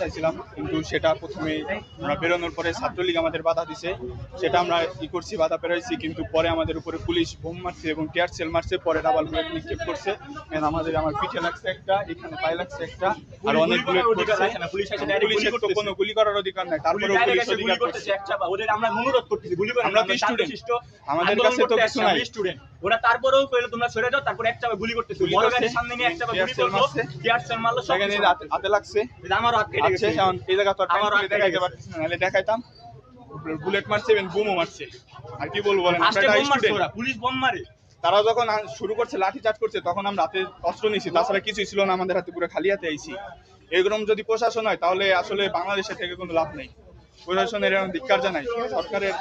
চাইছিলাম কিন্তু সেটা প্রথমে আমরা বেরোনোর পরে ছাত্রলীগ আমাদের বাধা দিছে। সেটা আমরা ই করছি বাধা পেরাইছি কিন্তু পরে আমাদের উপরে পুলিশ বোম মারছে এবং টিয়ার সেল মারছে পরে ডাবল বুলেট নিক্ষেপ করছে। আমাদের আমার পিঠে লাগছে একটা এখানে পায়ে লাগছে একটা আর অনেক বুলেট পুলিশের তো কোনো গুলি করার অধিকার নাই তারপরে পুলিশ অধিকার করছে। একটা আমরা অনুরোধ করতেছি, গুলি আমরা আমরা আমাদের কাছে তো কিছু নাই। আমরা student। ওরা তারপরেও কইলো তোমরা সরে যাও তারপরে এক চাপে গুলি করতেছে। গুলি বড় গাড়ির সামনে নিয়ে এক চাপে গুলি করল। টিয়ার সেল মারলো সব কিছু। হাতে- লাগছে। আমারও হাত কেটে গেছে। এখন এই জায়গা তো আমার হাত দেখাইতে কেটে পারতেছি না। নাহলে দেখাইতাম। বুলেট মারছে এবং বোমও মারছে। আর কি বলব বলেন আমরা পুলিশ বোম মারে। তারা যখন শুরু করছে লাঠি চার্জ করছে তখন আমরা হাতে অস্ত্র নিয়েছি। তাছাড়া কিছুই ছিল না আমাদের হাতে পুরো খালি হাতে আইছি। এরকম যদি প্রশাসন হয় তাহলে আসলে বাংলাদেশের থেকে কোনো লাভ নেই। প্রশাসনের এরকম ধিক্কার জানাই। সরকারের